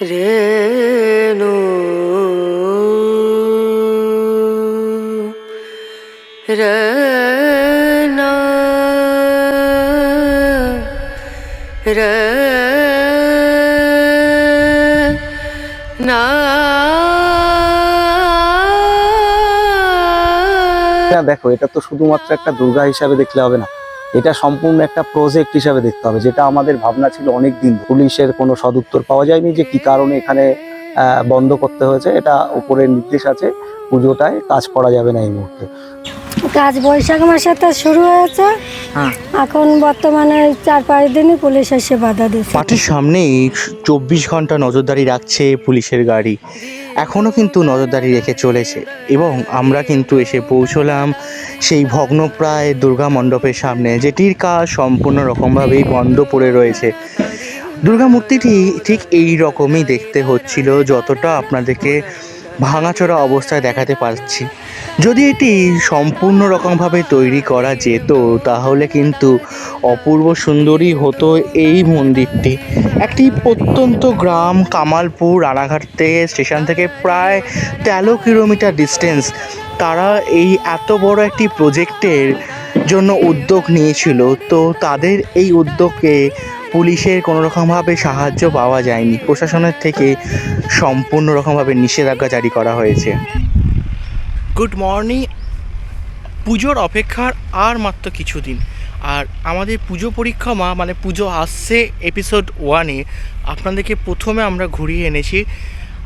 রেণু। রনা রনা না দেখো এটা তো শুধুমাত্র একটা দুর্গা হিসাবে দেখলে হবে না। এটা সম্পূর্ণ একটা প্রজেক্ট হিসাবে দেখতে হবে যেটা আমাদের ভাবনা ছিল অনেক দিন পুলিশের কোনো সদুত্তর পাওয়া যায়নি যে কি কারণে এখানে বন্ধ করতে হয়েছে এটা উপরের নির্দেশ আছে পুজোটায় কাজ করা যাবে না এই মুহূর্তে। কাজ বৈশাখ মাসে তো শুরু হয়েছে। হ্যাঁ। এখন বর্তমানে চার পাঁচ দিনই পুলিশ এসে বাধা দিচ্ছে মাঠের সামনেই চব্বিশ ঘণ্টা নজরদারি রাখছে পুলিশের গাড়ি। এখনও কিন্তু নজরদারি রেখে চলেছে এবং আমরা কিন্তু এসে পৌঁছলাম সেই ভগ্নপ্রায় দুর্গা মণ্ডপের সামনে, যেটির কাজ সম্পূর্ণ রকমভাবেই বন্ধ পড়ে রয়েছে। দুর্গা মূর্তিটি ঠিক এই রকমই দেখতে হচ্ছিল, যতটা আপনাদেরকে ভাঙাচোরা অবস্থায় দেখাতে পারছি। যদি এটি সম্পূর্ণ রকমভাবে তৈরি করা যেত, তাহলে কিন্তু অপূর্ব সুন্দরী হতো এই মন্দিরটি। একটি প্রত্যন্ত গ্রাম কামালপুর রানাঘাট থেকে স্টেশন থেকে প্রায় তেরো কিলোমিটার ডিস্টেন্স তারা এই এত বড় একটি প্রজেক্টের জন্য উদ্যোগ নিয়েছিল। তো তাদের এই উদ্যোগকে পুলিশের কোনো রকমভাবে সাহায্য পাওয়া যায়নি। প্রশাসনের থেকে সম্পূর্ণ রকমভাবে নিষেধাজ্ঞা জারি করা হয়েছে। Good morning. পুজোর অপেক্ষার আর মাত্র কিছুদিন। আর আমাদের পুজো পরীক্ষা মা মানে পুজো আসছে এপিসোড ওয়ানে। আপনাদেরকে প্রথমে আমরা ঘুরিয়ে এনেছি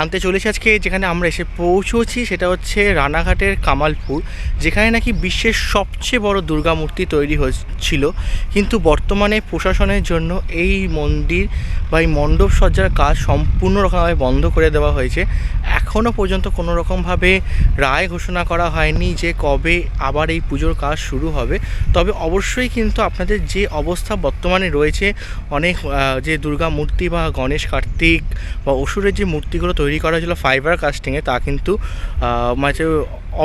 আনতে চলেছি আজকে, যেখানে আমরা এসে পৌঁছেছি সেটা হচ্ছে রানাঘাটের কামালপুর, যেখানে নাকি বিশ্বের সবচেয়ে বড় দুর্গা মূর্তি তৈরি হয়েছিল। কিন্তু বর্তমানে প্রশাসনের জন্য এই মন্দির বা এই মণ্ডপ সজ্জার কাজ সম্পূর্ণ রকমভাবে বন্ধ করে দেওয়া হয়েছে। এখনও পর্যন্ত কোনো রকমভাবে রায় ঘোষণা করা হয়নি যে কবে আবার এই পুজোর কাজ শুরু হবে। তবে অবশ্যই কিন্তু আপনাদের যে অবস্থা বর্তমানে রয়েছে, অনেক যে দুর্গা মূর্তি বা গণেশ কার্তিক বা অসুরের যে মূর্তিগুলো তৈরি করা হয়েছিল ফাইবার কাস্টিংয়ে তা কিন্তু মানে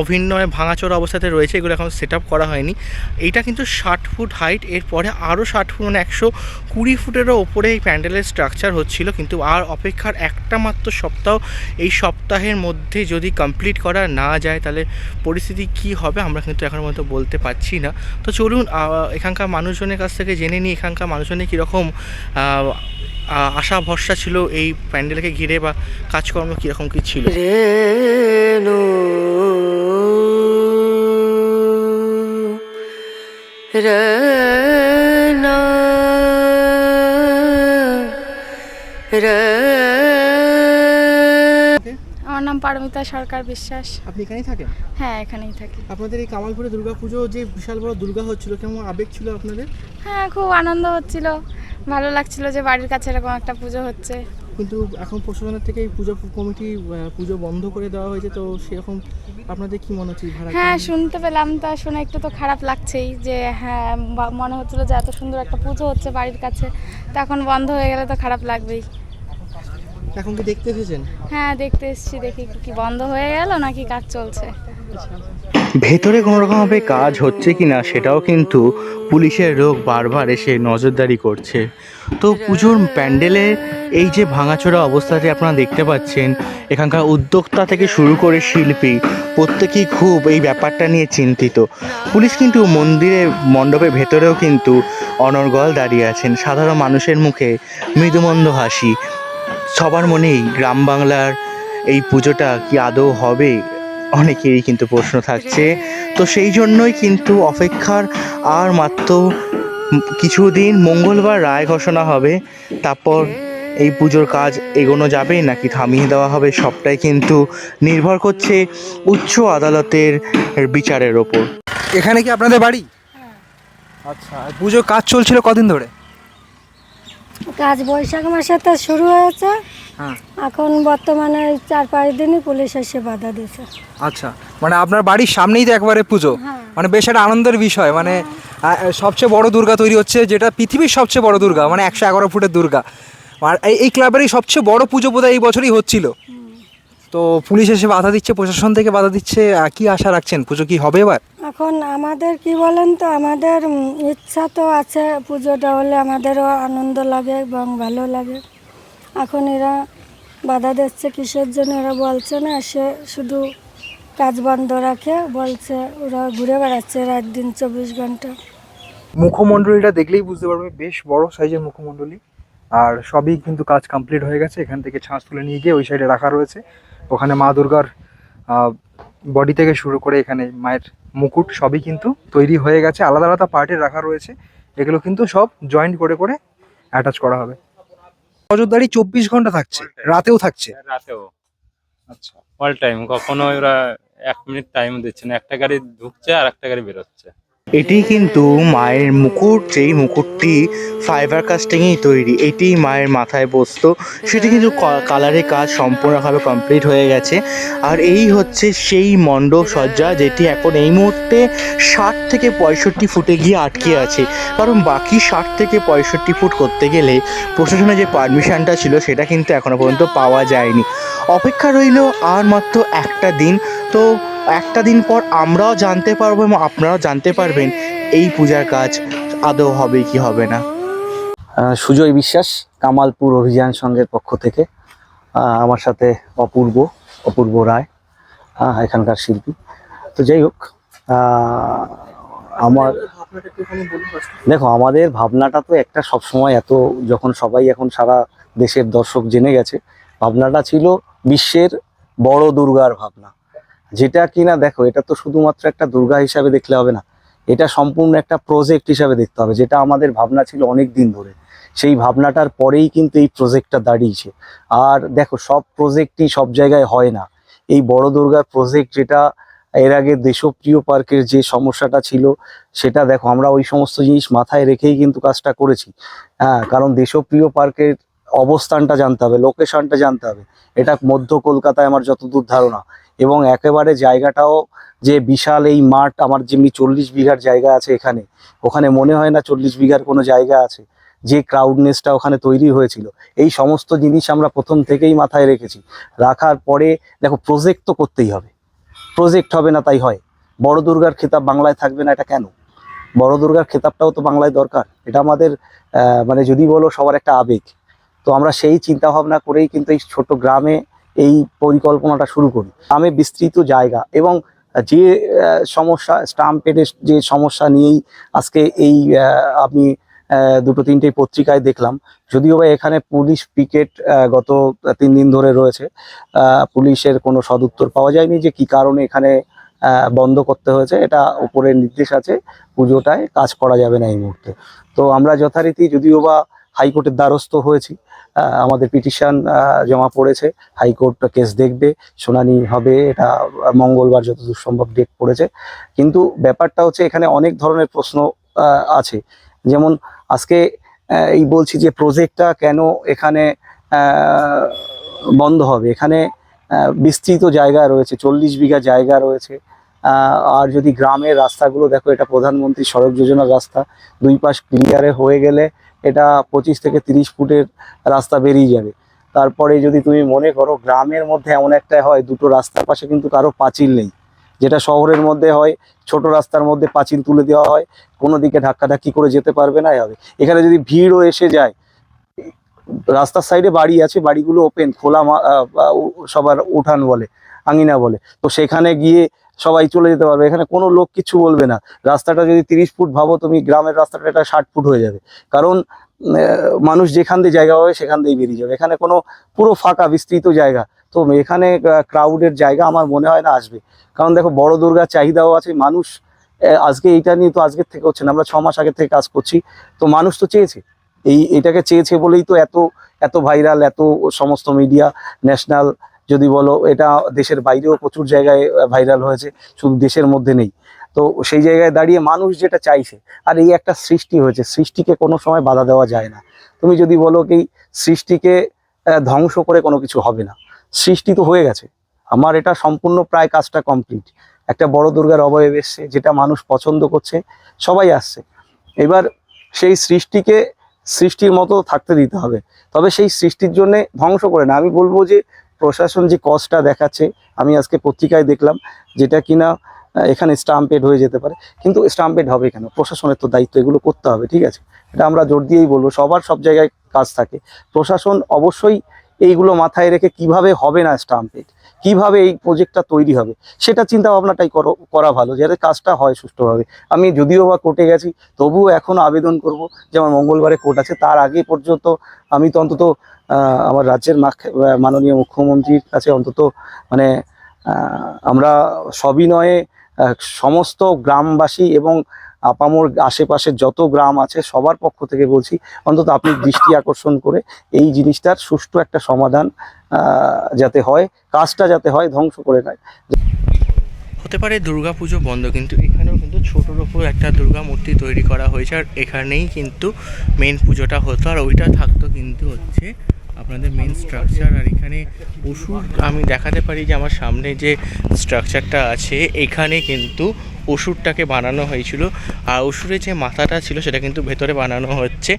অভিনয় ভাঙাচোরা অবস্থাতে রয়েছে, এগুলো এখন সেট করা হয়নি। এইটা কিন্তু ষাট ফুট হাইট এরপরে আরও ষাট ফুট মানে একশো কুড়ি ফুটেরও ওপরে এই প্যান্ডেলের স্ট্রাকচার হচ্ছিল, কিন্তু আর অপেক্ষার একটা মাত্র সপ্তাহ, এই সপ্তাহের মধ্যে যদি কমপ্লিট করা না যায়, তাহলে পরিস্থিতি কি হবে আমরা কিন্তু এখন মতো বলতে পারছি না। তো চলুন এখানকার মানুষজনের কাছ থেকে জেনে নিই, এখানকার মানুষজনের কীরকম আশা ভরসা ছিল এই প্যান্ডেলকে ঘিরে বা কাজকর্ম কীরকম কী ছিল। রনা র আমার নাম পারমিতা সরকার বিশ্বাস। আপনি এখানেই থাকেন? হ্যাঁ এখানেই থাকি। আপনাদের এই কামালপুরে দুর্গাপুজো যে বিশাল বড় দুর্গা হচ্ছিল কেমন আবেগ ছিল আপনাদের? হ্যাঁ খুব আনন্দ হচ্ছিল। ভালো লাগছিল যে বাড়ির কাছে এরকম একটা পুজো হচ্ছে। কিন্তু এখন প্রশাসনের থেকে এই পুজো কমিটি পুজো বন্ধ করে দেওয়া হয়েছে তো সেরকম আপনাদের কি মনে হচ্ছে ভাড়া হ্যাঁ শুনতে পেলাম তা শুনে একটু তো খারাপ লাগছেই যে হ্যাঁ মনে হচ্ছিল যে এত সুন্দর একটা পুজো হচ্ছে বাড়ির কাছে তা এখন বন্ধ হয়ে গেলে তো খারাপ লাগবেই। এখন কি দেখতে এসেছেন? হ্যাঁ দেখতে এসেছি দেখি কি বন্ধ হয়ে গেল নাকি কাজ চলছে। ভেতরে কোনো রকমভাবে কাজ হচ্ছে কি না সেটাও কিন্তু পুলিশের লোক বারবার এসে নজরদারি করছে। তো পুজোর প্যান্ডেলে এই যে ভাঙাচোরা অবস্থাতে আপনারা দেখতে পাচ্ছেন, এখানকার উদ্যোক্তা থেকে শুরু করে শিল্পী, প্রত্যেকেই খুব এই ব্যাপারটা নিয়ে চিন্তিত। পুলিশ কিন্তু মন্দিরের মণ্ডপের ভেতরেও কিন্তু অনর্গল দাঁড়িয়ে আছেন। সাধারণ মানুষের মুখে মৃদুমন্দ হাসি। সবার মনেই গ্রাম বাংলার এই পুজোটা কি আদৌ হবে অনেকেরই কিন্তু প্রশ্ন থাকছে। তো সেই জন্যই কিন্তু অপেক্ষার আর মাত্র কিছুদিন মঙ্গলবার রায় ঘোষণা হবে। তারপর এই পুজোর কাজ এগোনো যাবে নাকি থামিয়ে দেওয়া হবে সবটাই কিন্তু নির্ভর করছে উচ্চ আদালতের বিচারের ওপর। এখানে কি আপনাদের বাড়ি? আচ্ছা পুজোর কাজ চলছিল কদিন ধরে? কাজ বৈশাখ মাসে তো শুরু হয়েছে। হ্যাঁ। এখন বর্তমানে চার পাঁচ দিনই পুলিশ এসে বাধা দিয়েছে। আচ্ছা মানে আপনার বাড়ির সামনেই তো একবারে পুজো। হ্যাঁ। মানে বেশ একটা আনন্দের বিষয় মানে সবচেয়ে বড় দুর্গা তৈরি হচ্ছে যেটা পৃথিবীর সবচেয়ে বড় দুর্গা মানে একশো এগারো ফুটের দুর্গা। আর এই- এই ক্লাবেরই সবচেয়ে বড় পুজো বোধহয় এই বছরই হচ্ছিল। তো পুলিশ এসে বাধা দিচ্ছে প্রশাসন থেকে বাধা দিচ্ছে আহ, কি আশা রাখছেন? পুজো কি হবে এবার? এখন আমাদের কি বলেন তো আমাদের উম, ইচ্ছা তো আছে পুজোটা হলে আমাদেরও আনন্দ লাগে এবং ভালো লাগে। এখন এরা বাধা দিচ্ছে কিসের জন্য এরা বলছে না সে শুধু কাজ বন্ধ রাখে বলছে ওরা ঘুরে বেড়াচ্ছে রাত দিন চব্বিশ ঘণ্টা। মুখমণ্ডলীটা দেখলেই বুঝতে পারবে বেশ বড় সাইজের মুখমণ্ডলী। আর সবই কিন্তু কাজ কমপ্লিট হয়ে গেছে এখান থেকে ছাঁচ তুলে নিয়ে গিয়ে ওই সাইডে রাখা রয়েছে। ওখানে মা দুর্গার বডি থেকে শুরু করে এখানে মায়ের মুকুট সবই কিন্তু তৈরি হয়ে গেছে। আলাদা আলাদা পার্টে রাখা রয়েছে। এগুলো কিন্তু সব জয়েন্ট করে করে অ্যাটাচ করা হবে। নজরদারি চব্বিশ ঘণ্টা থাকছে রাতেও থাকছে। রাতেও। আচ্ছা। অল টাইম কখনো ওরা এক মিনিট টাইম দিচ্ছে না। একটা গাড়ি ঢুকছে আর একটা গাড়ি বেরোচ্ছে। এটি কিন্তু মায়ের মুকুট, যেই মুকুটটি ফাইবার কাস্টিংয়েই তৈরি, এটি মায়ের মাথায় বসতো। সেটি কিন্তু কালারের কাজ সম্পূর্ণভাবে কমপ্লিট হয়ে গেছে। আর এই হচ্ছে সেই মণ্ডপ সজ্জা, যেটি এখন এই মুহূর্তে ষাট থেকে পঁয়ষট্টি ফুটে গিয়ে আটকে আছে। কারণ বাকি ষাট থেকে পঁয়ষট্টি ফুট করতে গেলে প্রশাসনের যে পারমিশনটা ছিল, সেটা কিন্তু এখনও পর্যন্ত পাওয়া যায়নি। অপেক্ষা রইল আর মাত্র একটা দিন। তো একটা দিন পর আমরাও জানতে পারব এবং আপনারাও জানতে পারবেন এই পূজার কাজ আদৌ হবে কি হবে না। সুজয় বিশ্বাস, কামালপুর অভিযান সংঘের পক্ষ থেকে আমার সাথে অপূর্ব অপূর্ব রায় এখানকার শিল্পী। তো যাই হোক আমার দেখো, আমাদের ভাবনাটা তো একটা সবসময় এত, যখন সবাই এখন সারা দেশের দর্শক জেনে গেছে, ভাবনাটা ছিল বিশ্বের বড় দুর্গার ভাবনা। যেটা কিনা দেখো, এটা তো শুধুমাত্র একটা দুর্গা হিসাবে দেখলে হবে না। এটা সম্পূর্ণ একটা প্রজেক্ট হিসাবে দেখতে হবে, যেটা আমাদের ভাবনা ছিল অনেক দিন ধরে। সেই ভাবনাটার পরেই কিন্তু এই প্রজেক্টটা দাঁড়িয়েছে। আর দেখো, সব প্রজেক্টই সব জায়গায় হয় না। এই বড় দুর্গার প্রজেক্ট যেটা, এর আগে দেশপ্রিয় পার্কের যে সমস্যাটা ছিল, সেটা দেখো, আমরা ওই সমস্ত জিনিস মাথায় রেখেই কিন্তু কাজটা করেছি। হ্যাঁ কারণ দেশপ্রিয় পার্কের অবস্থানটা জানতে হবে লোকেশনটা জানতে হবে। এটা মধ্য কলকাতায় আমার যতদূর ধারণা। এবং একেবারে জায়গাটাও যে বিশাল এই মাঠ, আমার যেমনি চল্লিশ বিঘার জায়গা আছে এখানে, ওখানে মনে হয় না চল্লিশ বিঘার কোনো জায়গা আছে, যে ক্রাউডনেসটা ওখানে তৈরি হয়েছিল। এই সমস্ত জিনিস আমরা প্রথম থেকেই মাথায় রেখেছি। রাখার পরে দেখো প্রজেক্ট তো করতেই হবে। প্রজেক্ট হবে না তাই হয়। বড় দুর্গার খেতাব বাংলায় থাকবে না, এটা কেন? বড় দুর্গার খেতাবটাও তো বাংলায় দরকার। এটা আমাদের মানে যদি বলো সবার একটা আবেগ। তো আমরা সেই চিন্তা ভাবনা করেই কিন্তু এই ছোট গ্রামে এই পরিকল্পনাটা শুরু করি। গ্রামে বিস্তৃত জায়গা এবং যে সমস্যা স্টাম্পের যে সমস্যা নিয়েই আজকে এই আমি দুটো তিনটে পত্রিকায় দেখলাম, যদিও বা এখানে পুলিশ পিকেট গত তিন দিন ধরে রয়েছে পুলিশের কোনো সদুত্তর পাওয়া যায়নি যে কি কারণে এখানে বন্ধ করতে হয়েছে, এটা উপরের নির্দেশ আছে, পুজোটায় কাজ করা যাবে না এই মুহূর্তে। তো আমরা যথারীতি যদিও বা হাইকোর্টের দ্বারস্থ হয়েছি আমাদের পিটিশন জমা পড়েছে। হাইকোর্ট কেস দেখবে, শুনানি হবে, এটা মঙ্গলবার যতদূর সম্ভব ডেট পড়েছে। কিন্তু ব্যাপারটা হচ্ছে এখানে অনেক ধরনের প্রশ্ন আছে। যেমন আজকে এই বলছি যে প্রজেক্টটা কেন এখানে বন্ধ হবে? এখানে বিস্তৃত জায়গা রয়েছে, চল্লিশ বিঘা জায়গা রয়েছে। আর যদি গ্রামের রাস্তাগুলো দেখো, এটা প্রধানমন্ত্রী সড়ক যোজনার রাস্তা। দুই পাশ ক্লিয়ারে হয়ে গেলে এটা পঁচিশ থেকে তিরিশ ফুটের রাস্তা বেরিয়ে যাবে। তারপরে যদি তুমি মনে করো গ্রামের মধ্যে এমন একটা হয়, দুটো রাস্তার পাশে কিন্তু কারও পাঁচিল নেই। যেটা শহরের মধ্যে হয়, ছোট রাস্তার মধ্যে পাঁচিল তুলে দেওয়া হয়, কোনো দিকে ধাক্কাধাক্কি করে যেতে পারবে না হবে। এখানে যদি ভিড়ও এসে যায়, রাস্তার সাইডে বাড়ি আছে, বাড়িগুলো ওপেন খোলা সবার উঠান বলে, আঙিনা বলে। তো সেখানে গিয়ে সবাই চলে যেতে পারবে। এখানে কোনো লোক কিছু বলবে না। রাস্তাটা যদি তিরিশ ফুট ভাবো, তুমি গ্রামের রাস্তাটা এটা ষাট ফুট হয়ে যাবে। কারণ মানুষ যেখান দিয়ে জায়গা হবে সেখান দিয়ে বেরিয়ে যাবে। এখানে কোনো পুরো ফাঁকা বিস্তৃত জায়গা। তো এখানে ক্রাউডের জায়গা আমার মনে হয় না আসবে। কারণ দেখো, বড় দুর্গার চাহিদাও আছে। মানুষ আজকে এইটা নিয়ে তো আজকের থেকে হচ্ছে না। আমরা ছ মাস আগের থেকে কাজ করছি। তো মানুষ তো চেয়েছে। এই, এটাকে চেয়েছে বলেই তো এত এত ভাইরাল এত সমস্ত মিডিয়া ন্যাশনাল যদি বলো, এটা দেশের বাইরেও প্রচুর জায়গায় ভাইরাল হয়েছে, শুধু দেশের মধ্যে নেই। তো সেই জায়গায় দাঁড়িয়ে মানুষ যেটা চাইছে, আর এই একটা সৃষ্টি হয়েছে, সৃষ্টিকে কোনো সময় বাধা দেওয়া যায় না। তুমি যদি বলো কি, সৃষ্টিকে ধ্বংস করে কোনো কিছু হবে না। সৃষ্টি তো হয়ে গেছে। আমার এটা সম্পূর্ণ প্রায় কাজটা কমপ্লিট একটা বড় দুর্গার অবয়ব এসছে, যেটা মানুষ পছন্দ করছে, সবাই আসছে। এবার সেই সৃষ্টিকে সৃষ্টির মতো থাকতে দিতে হবে। তবে সেই সৃষ্টির জন্য ধ্বংস করে না। আমি বলব যে প্রশাসন যে কস্টটা দেখাচ্ছে, আমি আজকে পত্রিকায় দেখলাম যেটা কিনা এখানে স্টাম্পেড হয়ে যেতে পারে। কিন্তু স্টাম্পেড হবে কেন? প্রশাসনের তো দায়িত্ব, এগুলো করতে হবে, ঠিক আছে? এটা আমরা জোর দিয়েই বলব, সবার সব জায়গায় কাজ থাকে। প্রশাসন অবশ্যই এইগুলো মাথায় রেখে কীভাবে হবে না স্টাম্পেড কীভাবে এই প্রজেক্টটা তৈরি হবে, সেটা চিন্তা ভাবনাটাই করো, করা ভালো, যাতে কাজটা হয় সুষ্ঠুভাবে। আমি যদিও বা কোর্টে গেছি, তবুও এখনও আবেদন করব যেমন মঙ্গলবারে কোর্ট আছে। তার আগে পর্যন্ত আমি তো অন্তত আমার রাজ্যের মাননীয় মুখ্যমন্ত্রীর কাছে অন্তত মানে আমরা সবিনয়ে সমস্ত গ্রামবাসী এবং আপামোর আশেপাশের যত গ্রাম আছে, সবার পক্ষ থেকে বলছি, অন্তত আপনি দৃষ্টি আকর্ষণ করে এই জিনিসটার সুষ্ঠু একটা সমাধান যাতে হয়, কাজটা যাতে হয়, ধ্বংস করে নয় হতে পারে দুর্গা পুজো বন্ধ, কিন্তু এখানেও কিন্তু ছোটোর ওপর একটা দুর্গা মূর্তি তৈরি করা হয়েছে, আর এখানেই কিন্তু মেন পুজোটা হতো, আর ওইটা থাকতো কিন্তু হচ্ছে আপনাদের মেন স্ট্রাকচার আর এখানে অসুর আমি দেখাতে পারি যে আমার সামনে যে স্ট্রাকচারটা আছে, এখানে কিন্তু অসুরটাকে বানানো হয়েছিল। আর অসুরের যে মাথাটা ছিল, সেটা কিন্তু ভেতরে বানানো হচ্ছে।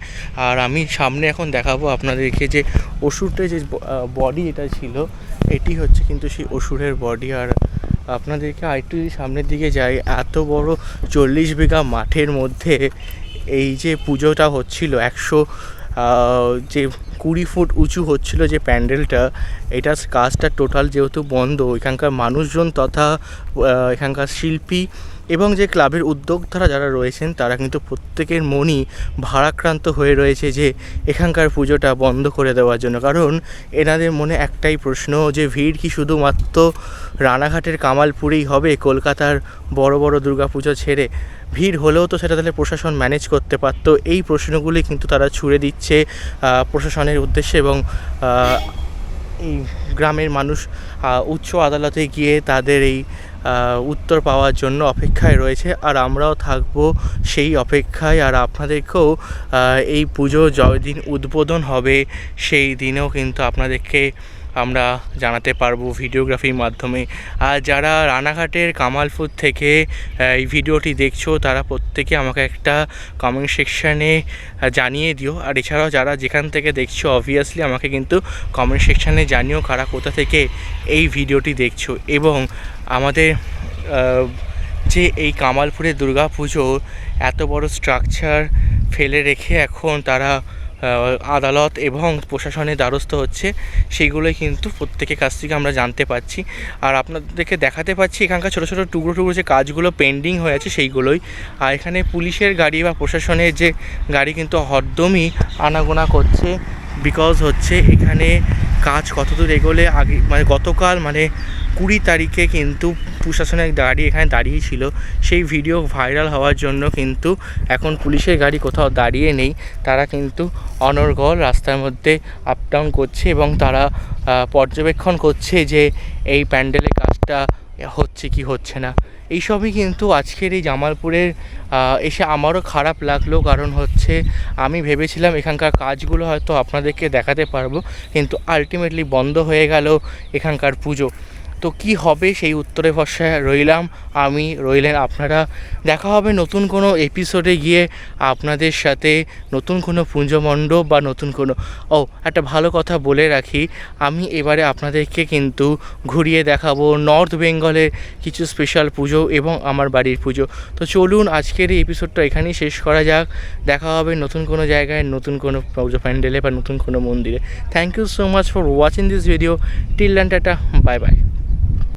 আর আমি সামনে এখন দেখাবো আপনাদেরকে যে অসুরটা যে বডি এটা ছিল, এটি হচ্ছে কিন্তু সেই অসুরের বডি আর আপনাদেরকে আরেকটু যদি সামনের দিকে যাই, এত বড় চল্লিশ বিঘা মাঠের মধ্যে এই যে পুজোটা হচ্ছিল, একশো যে কুড়ি ফুট উঁচু হচ্ছিল যে প্যান্ডেলটা, এটা কাজটা টোটাল যেহেতু বন্ধ, এখানকার মানুষজন তথা এখানকার শিল্পী এবং যে ক্লাবের উদ্যোক্তারা যারা রয়েছেন, তারা কিন্তু প্রত্যেকের মনই ভারাক্রান্ত হয়ে রয়েছে যে এখানকার পুজোটা বন্ধ করে দেওয়ার জন্য। কারণ এনাদের মনে একটাই প্রশ্ন, যে ভিড় কি শুধুমাত্র রানাঘাটের কামালপুরেই হবে, কলকাতার বড় বড় দুর্গাপুজো ছেড়ে? ভিড় হলেও তো সেটা তাহলে প্রশাসন ম্যানেজ করতে পারতো। এই প্রশ্নগুলি কিন্তু তারা ছুড়ে দিচ্ছে প্রশাসনের উদ্দেশ্যে এবং এই গ্রামের মানুষ উচ্চ আদালতে গিয়ে তাদের এই উত্তর পাওয়ার জন্য অপেক্ষায় রয়েছে। আর আমরাও থাকব সেই অপেক্ষায়। আর আপনাদেরকেও এই পুজো যদিন উদ্বোধন হবে সেই দিনেও কিন্তু আপনাদেরকে আমরা জানাতে পারব ভিডিওগ্রাফির মাধ্যমে। আর যারা রানাঘাটের কামালপুর থেকে এই ভিডিওটি দেখছ, তারা প্রত্যেকে আমাকে একটা কমেন্ট সেকশানে জানিয়ে দিও। আর এছাড়াও যারা যেখান থেকে দেখছ অবভিয়াসলি আমাকে কিন্তু কমেন্ট সেকশানে জানিও কারা কোথা থেকে এই ভিডিওটি দেখছ। এবং আমাদের যে এই কামালপুরের দুর্গা পুজো এত বড় স্ট্রাকচার ফেলে রেখে এখন তারা আদালত এবং প্রশাসনের দ্বারস্থ হচ্ছে সেইগুলোই কিন্তু প্রত্যেকের কাছ থেকে আমরা জানতে পারছি। আর আপনাদেরকে দেখাতে পাচ্ছি, এখানকার ছোটো ছোটো টুকরো টুকরো যে কাজগুলো পেন্ডিং হয়ে আছে সেইগুলোই। আর এখানে পুলিশের গাড়ি বা প্রশাসনের যে গাড়ি কিন্তু হরদমই আনাগোনা করছে বিকজ হচ্ছে এখানে কাজ কতদূর এগোলে আগে মানে গতকাল মানে কুড়ি তারিখে কিন্তু প্রশাসনের গাড়ি এখানে দাঁড়িয়ে ছিল। সেই ভিডিও ভাইরাল হওয়ার জন্য কিন্তু এখন পুলিশের গাড়ি কোথাও দাঁড়িয়ে নেই। তারা কিন্তু অনর্গল রাস্তার মধ্যে আপ ডাউন করছে এবং তারা পর্যবেক্ষণ করছে যে এই প্যান্ডেলের কাজটা হচ্ছে কি হচ্ছে না। এইসবই কিন্তু আজকের এই জামালপুরের এসে আমারও খারাপ লাগল। কারণ হচ্ছে আমি ভেবেছিলাম এখানকার কাজগুলো হয়তো আপনাদেরকে দেখাতে পারব, কিন্তু আলটিমেটলি বন্ধ হয়ে গেল এখানকার পুজো। তো কি হবে? সেই উত্তরে ভরসায় রইলাম। আমি রইলেন আপনারা। দেখা হবে নতুন কোনো এপিসোডে গিয়ে আপনাদের সাথে। নতুন কোনো পুঞ্জমণ্ডপ বা নতুন কোনো ও, একটা ভালো কথা বলে রাখি। আমি এবারে আপনাদেরকে কিন্তু ঘুরিয়ে দেখাবো নর্থ বেঙ্গলের কিছু স্পেশাল পুজো এবং আমার বাড়ির পুজো। তো চলুন আজকের এই এপিসোডটা এখানেই শেষ করা যাক। দেখা হবে নতুন কোনো জায়গায়, নতুন কোনো পুজো প্যান্ডেলে বা নতুন কোনো মন্দিরে। Thank you so much for watching this video till tata. Bye bye